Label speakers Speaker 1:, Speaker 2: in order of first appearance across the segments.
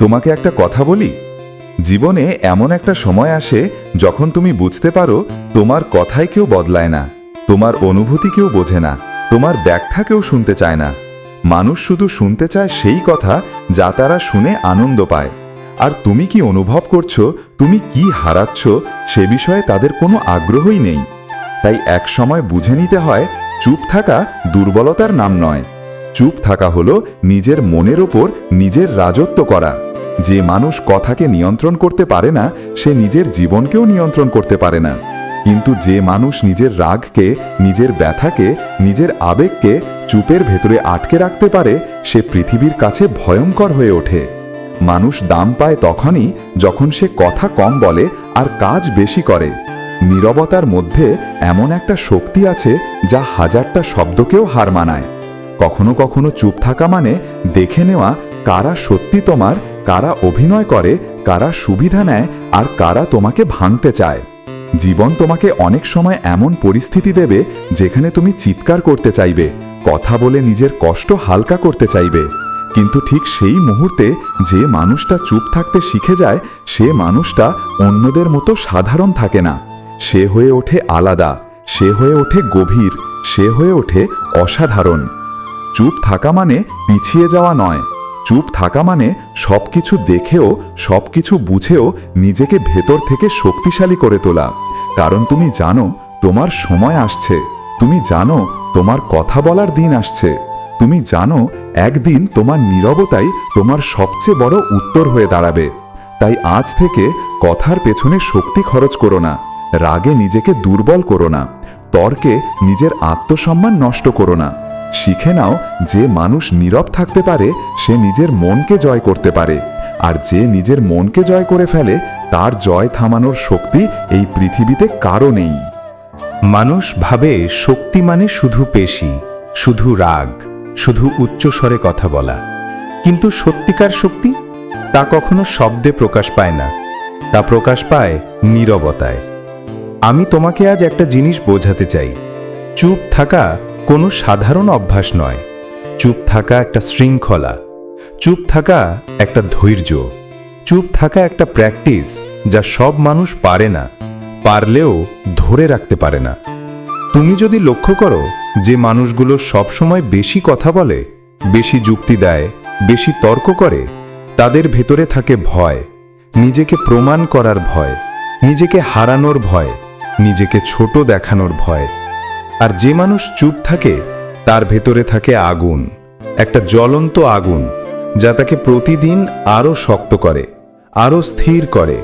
Speaker 1: তোমাকে একটা কথা বলি? জীবনে এমন একটা সময় আসে যখন তুমি বুঝতে পারো তোমার কথায় কেউ বদলায় না, তোমার অনুভূতি কেউ বোঝে না, তোমার ব্যাখ্যা কেউ শুনতে চায় না। মানুষ শুধু শুনতে চায় সেই কথা যা তারা শুনে আনন্দ পায়। আর তুমি কি অনুভব করছ, তুমি কি হারাচ্ছ সে বিষয়ে তাদের কোনো আগ্রহই নেই। তাই এক সময় বুঝে নিতে হয়, চুপ থাকা দুর্বলতার নাম নয়। চুপ থাকা হলো নিজের মনের ওপর নিজের রাজত্ব করা। যে মানুষ কথাকে নিয়ন্ত্রণ করতে পারে না, সে নিজের জীবনকেও নিয়ন্ত্রণ করতে পারে না। কিন্তু যে মানুষ নিজের রাগকে, নিজের ব্যথাকে, নিজের আবেগকে চুপের ভেতরে আটকে রাখতে পারে, সে পৃথিবীর কাছে ভয়ঙ্কর হয়ে ওঠে। মানুষ দাম পায় তখনই যখন সে কথা কম বলে আর কাজ বেশি করে। নীরবতার মধ্যে এমন একটা শক্তি আছে যা হাজারটা শব্দকেও হার মানায়। কখনো কখনো চুপ থাকা মানে দেখে নেওয়া কারা সত্যি তোমার, কারা অভিনয় করে, কারা সুবিধা নেয় আর কারা তোমাকে ভাঙতে চায়। জীবন তোমাকে অনেক সময় এমন পরিস্থিতি দেবে যেখানে তুমি চিৎকার করতে চাইবে, কথা বলে নিজের কষ্ট হালকা করতে চাইবে। কিন্তু ঠিক সেই মুহূর্তে যে মানুষটা চুপ থাকতে শিখে যায়, সে মানুষটা অন্যদের মতো সাধারণ থাকে না। সে হয়ে ওঠে আলাদা, সে হয়ে ওঠে গভীর, সে হয়ে ওঠে অসাধারণ। চুপ থাকা মানে পিছিয়ে যাওয়া নয়। চুপ থাকা মানে সবকিছু দেখেও, সবকিছু বুঝেও নিজেকে ভেতর থেকে শক্তিশালী করে তোলা। কারণ তুমি জানো, তোমার সময় আসছে। তুমি জানো, তোমার কথা বলার দিন আসছে। তুমি জানো, একদিন তোমার নীরবতাই তোমার সবচেয়ে বড় উত্তর হয়ে দাঁড়াবে। তাই আজ থেকে কথার পেছনে শক্তি খরচ করো না। রাগে নিজেকে দুর্বল করো না। তর্কে নিজের আত্মসম্মান নষ্ট করো না। শিখে নাও যে মানুষ নীরব থাকতে পারে, সে নিজের মনকে জয় করতে পারে। আর যে নিজের মনকে জয় করে ফেলে, তার জয় থামানোর শক্তি এই পৃথিবীতে কারও নেই।
Speaker 2: মানুষ ভাবে শক্তি মানে শুধু পেশি, শুধু রাগ, শুধু উচ্চস্বরে কথা বলা। কিন্তু সত্যিকার শক্তি? তা কখনো শব্দে প্রকাশ পায় না। তা প্রকাশ পায় নীরবতায়। আমি তোমাকে আজ একটা জিনিস বোঝাতে চাই। চুপ থাকা কোনো সাধারণ অভ্যাস নয়। চুপ থাকা একটা শৃঙ্খলা। চুপ থাকা একটা ধৈর্য। চুপ থাকা একটা প্র্যাকটিস যা সব মানুষ পারে না, পারলেও ধরে রাখতে পারে না। তুমি যদি লক্ষ্য করো যে মানুষগুলো সবসময় বেশি কথা বলে, বেশি যুক্তি দেয়, বেশি তর্ক করে, তাদের ভেতরে থাকে ভয়। নিজেকে প্রমাণ করার ভয়। নিজেকে হারানোর ভয়। নিজেকে ছোট দেখানোর ভয়। আর যে মানুষ চুপ থাকে, তার ভেতরে থাকে আগুন, একটা জ্বলন্ত আগুন, যা তাকে প্রতিদিন আরও শক্ত করে আরও স্থির করে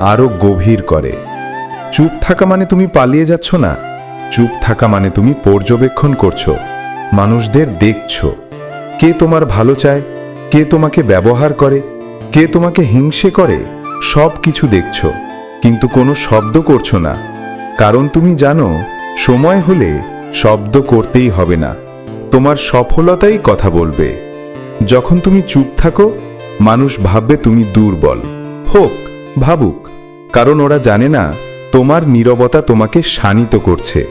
Speaker 2: আরও গভীর করে। চুপ থাকা মানে তুমি পালিয়ে যাচ্ছ না। চুপ থাকা মানে তুমি পর্যবেক্ষণ করছ, মানুষদের দেখছ। কে তোমার ভালো চায়, কে তোমাকে ব্যবহার করে, কে তোমাকে হিংসে করে সব কিছু দেখছ, কিন্তু কোনো শব্দ করছ না। কারণ তুমি জানো সময় হলে শব্দ করতেই হবে না। তোমার সফলতাই কথা বলবে। যখন তুমি চুপ থাকো, মানুষ ভাববে তুমি দুর্বল। হোক, ভাবুক, কারণ ওরা জানে না, তোমার নীরবতা তোমাকে শানিত করছে।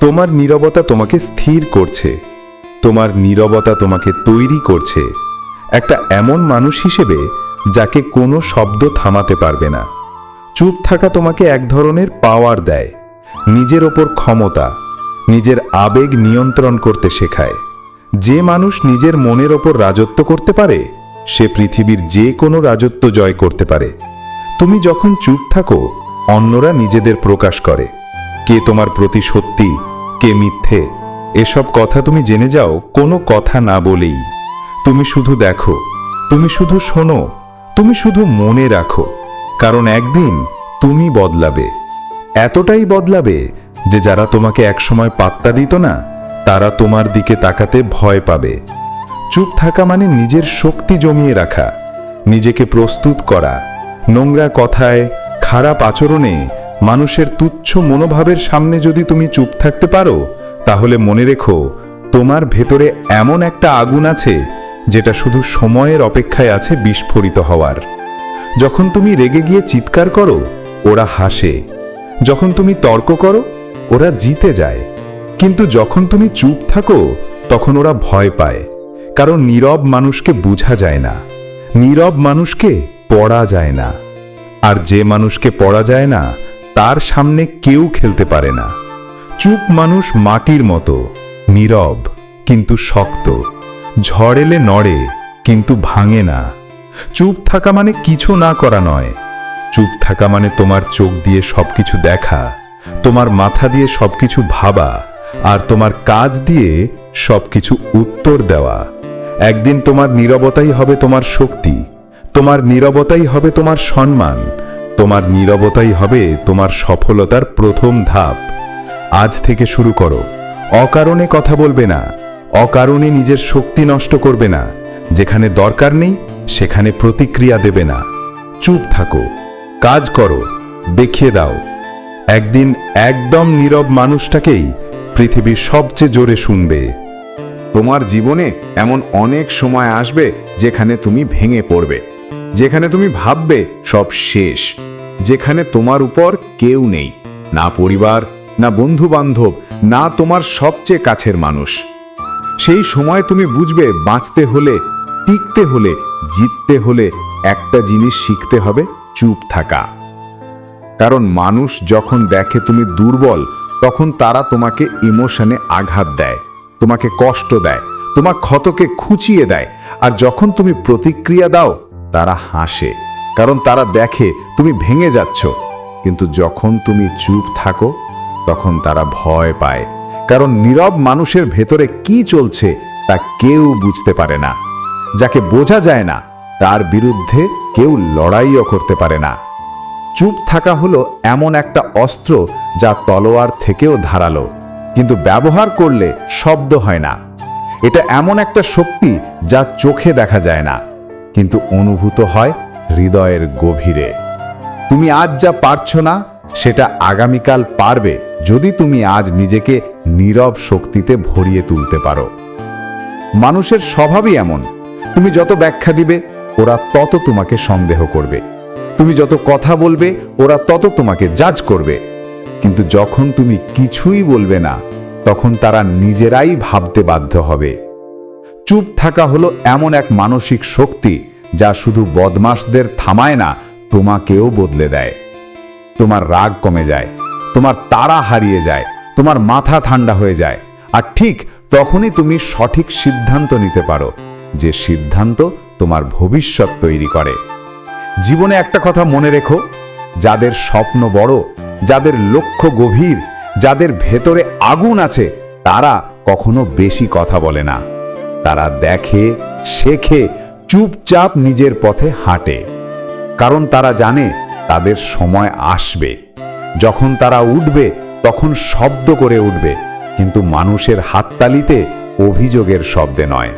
Speaker 2: তোমার নীরবতা তোমাকে স্থির করছে। তোমার নীরবতা তোমাকে তৈরি করছে। একটা এমন মানুষ হিসেবে যাকে কোনো শব্দ থামাতে পারবে না। চুপ থাকা তোমাকে এক ধরনের পাওয়ার দেয়। নিজের ওপর ক্ষমতা, নিজের আবেগ নিয়ন্ত্রণ করতে শেখায়। যে মানুষ নিজের মনের ওপর রাজত্ব করতে পারে, সে পৃথিবীর যে কোনো রাজত্ব জয় করতে পারে। তুমি যখন চুপ থাকো, অন্যরা নিজেদের প্রকাশ করে। কে তোমার প্রতি সত্যি, কে মিথ্যে, এসব কথা তুমি জেনে যাও, কোনো কথা না বলেই। তুমি শুধু দেখো, তুমি শুধু শোনো, তুমি শুধু মনে রাখো, কারণ একদিন তুমি বদলাবে। এতটাই বদলাবে যে যারা তোমাকে একসময় পাত্তা দিত না, তারা তোমার দিকে তাকাতে ভয় পাবে। চুপ থাকা মানে নিজের শক্তি জমিয়ে রাখা, নিজেকে প্রস্তুত করা, নোংরা কথায়, খারাপ আচরণে, মানুষের তুচ্ছ মনোভাবের সামনে যদি তুমি চুপ থাকতে পারো, তাহলে মনে রেখো, তোমার ভেতরে এমন একটা আগুন আছে, যেটা শুধু সময়ের অপেক্ষায় আছে বিস্ফোরিত হওয়ার। যখন তুমি রেগে গিয়ে চিৎকার করো, ওরা হাসে। যখন তুমি তর্ক করো, ওরা জিতে যায়। কিন্তু যখন তুমি চুপ থাকো, তখন ওরা ভয় পায়। কারণ নীরব মানুষকে বোঝা যায় না। নীরব মানুষকে পড়া যায় না। আর যে মানুষকে পড়া যায় না, তার সামনে কেউ খেলতে পারে না। চুপ মানুষ মাটির মতো, নীরব, কিন্তু শক্ত। ঝড় এলে নড়ে, কিন্তু ভাঙে না। চুপ থাকা মানে কিছু না করা নয়। চুপ থাকা মানে তোমার চোখ দিয়ে সবকিছু দেখা, তোমার মাথা দিয়ে সবকিছু ভাবা, আর তোমার কাজ দিয়ে সবকিছু উত্তর দেওয়া। একদিন তোমার নীরবতাই হবে তোমার শক্তি, তোমার নীরবতাই হবে তোমার সম্মান, তোমার নীরবতাই হবে তোমার সফলতার প্রথম ধাপ। আজ থেকে শুরু করো। অকারণে কথা বলবে না, অকারণে নিজের শক্তি নষ্ট করবে না, যেখানে দরকার নেই সেখানে প্রতিক্রিয়া দেবে না। চুপ থাকো। কাজ করো, দেখিয়ে দাও। একদিন একদম নীরব মানুষটাকেই পৃথিবীর সবচেয়ে জোরে শুনবে।
Speaker 3: তোমার জীবনে এমন অনেক সময় আসবে যেখানে তুমি ভেঙে পড়বে, যেখানে তুমি ভাববে সব শেষ, যেখানে তোমার উপর কেউ নেই, না পরিবার, না বন্ধু বান্ধব না তোমার সবচেয়ে কাছের মানুষ। সেই সময় তুমি বুঝবে বাঁচতে হলে, টিকতে হলে, জিততে হলে একটা জিনিস শিখতে হবে। চুপ থাকা। কারণ মানুষ যখন দেখে তুমি দুর্বল, তখন তারা তোমাকে ইমোশনে আঘাত দেয়, তোমাকে কষ্ট দেয়, তোমার ক্ষতকে খুঁচিয়ে দেয়। আর যখন তুমি প্রতিক্রিয়া দাও, তারা হাসে, কারণ তারা দেখে তুমি ভেঙে যাচ্ছ। কিন্তু যখন তুমি চুপ থাকো, তখন তারা ভয় পায়, কারণ নীরব মানুষের ভেতরে কি চলছে তা কেউ বুঝতে পারে না। যাকে বোঝা যায় না, তার বিরুদ্ধে কেউ লড়াইও করতে পারে না। চুপ থাকা হলো এমন একটা অস্ত্র যা তলোয়ার থেকেও ধারালো, কিন্তু ব্যবহার করলে শব্দ হয় না। এটা এমন একটা শক্তি যা চোখে দেখা যায় না, কিন্তু অনুভূত হয় হৃদয়ের গভীরে। তুমি আজ যা পারছ না, সেটা আগামীকাল পারবে যদি তুমি আজ নিজেকে নীরব শক্তিতে ভরিয়ে তুলতে পারো। মানুষের স্বভাবই এমন। তুমি যত ব্যাখ্যা দিবে ওরা তত তোমাকে সন্দেহ করবে। তুমি যত কথা বলবে, ওরা তত তোমাকে জাজ করবে। কিন্তু যখন তুমি কিছুই বলবে না, তখন তারা নিজেরাই ভাবতে বাধ্য হবে। চুপ থাকা হলো এমন এক মানসিক শক্তি যা শুধু বদমাসদের থামায় না, তোমাকেও বদলে দেয়। তোমার রাগ কমে যায়, তোমার তারা হারিয়ে যায়, তোমার মাথা ঠান্ডা হয়ে যায়। আর ঠিক তখনই তুমি সঠিক সিদ্ধান্ত নিতে পারো, যে সিদ্ধান্ত তোমার ভবিষ্যৎ তৈরি করে। জীবনে একটা কথা মনে রেখো, যাদের স্বপ্ন বড়, যাদের লক্ষ্য গভীর, যাদের ভেতরে আগুন আছে, তারা কখনো বেশি কথা বলে না। তারা দেখে, শেখে, চুপচাপ নিজের পথে হাঁটে। কারণ তারা জানে, তাদের সময় আসবে। যখন তারা উঠবে, তখন শব্দ করে উঠবে। কিন্তু মানুষের হাততালিতে অভিযোগের শব্দে নয়।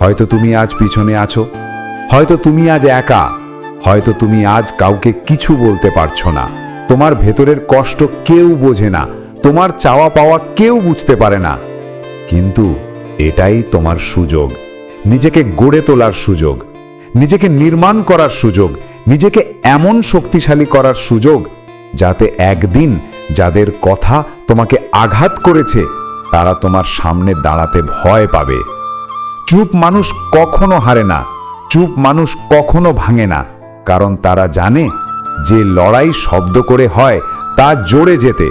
Speaker 3: হয়তো তুমি আজ পিছনে আছো। হয়তো তুমি আজ একা। হয়তো তুমি আজ কাউকে কিছু বলতে পারছ না। তোমার ভেতরের কষ্ট কেউ বোঝে না। তোমার চাওয়া পাওয়া কেউ বুঝতে পারে না। কিন্তু এটাই তোমার সুযোগ। নিজেকে গড়ে তোলার সুযোগ। নিজেকে নির্মাণ করার সুযোগ। নিজেকে এমন শক্তিশালী করার সুযোগ যাতে একদিন যাদের কথা তোমাকে আঘাত করেছে, তারা তোমার সামনে দাঁড়াতে ভয় পাবে। চুপ মানুষ কখনো হারে না, চুপ মানুষ কখনো ভাঙে না, কারণ তারা জানে যে লড়াই শব্দ করে হয় তা জোরে যেতে,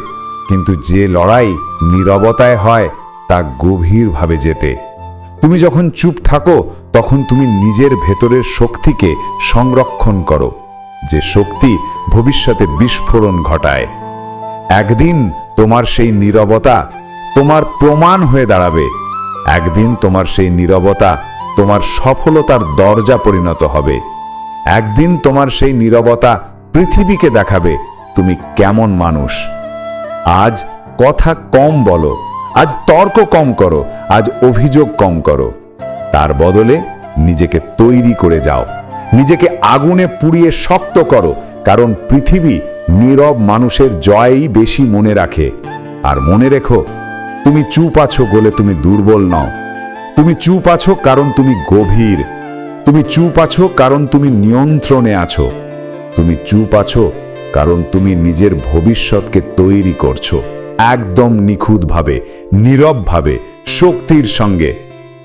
Speaker 3: কিন্তু যে লড়াই নীরবতায় হয় তা গভীরভাবে যেতে। তুমি যখন চুপ থাকো, তখন তুমি নিজের ভেতরের শক্তিকে সংরক্ষণ করো, যে শক্তি ভবিষ্যতে বিস্ফোরণ ঘটায়। একদিন তোমার সেই নীরবতা তোমার প্রমাণ হয়ে দাঁড়াবে একদিন তোমার সেই নীরবতা, তোমার সফলতার দরজা পরিণত হবে। একদিন তোমার সেই নীরবতা পৃথিবীকে দেখাবে, তুমি কেমন মানুষ। আজ কথা কম বলো, আজ তর্ক কম করো, আজ অভিযোগ কম করো। তার বদলে নিজেকে তৈরি করে যাও, নিজেকে আগুনে পুড়িয়ে শক্ত করো, কারণ পৃথিবী নীরব মানুষের জয়ই বেশি মনে রাখে। আর মনে রেখো তুমি চুপ আছো বলে তুমি দুর্বল নও। তুমি চুপ আছো কারণ তুমি গভীর। তুমি চুপ আছো কারণ তুমি নিয়ন্ত্রণে আছো। তুমি চুপ আছো কারণ তুমি নিজের ভবিষ্যৎকে তৈরি করছ। একদম নিখুঁতভাবে, নীরবভাবে, শক্তির সঙ্গে।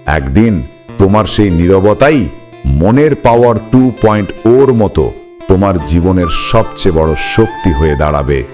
Speaker 3: একদিন তোমার সেই নীরবতাই মনের পাওয়ার টু পয়েন্ট ওর মতো তোমার জীবনের সবচেয়ে বড় শক্তি হয়ে দাঁড়াবে।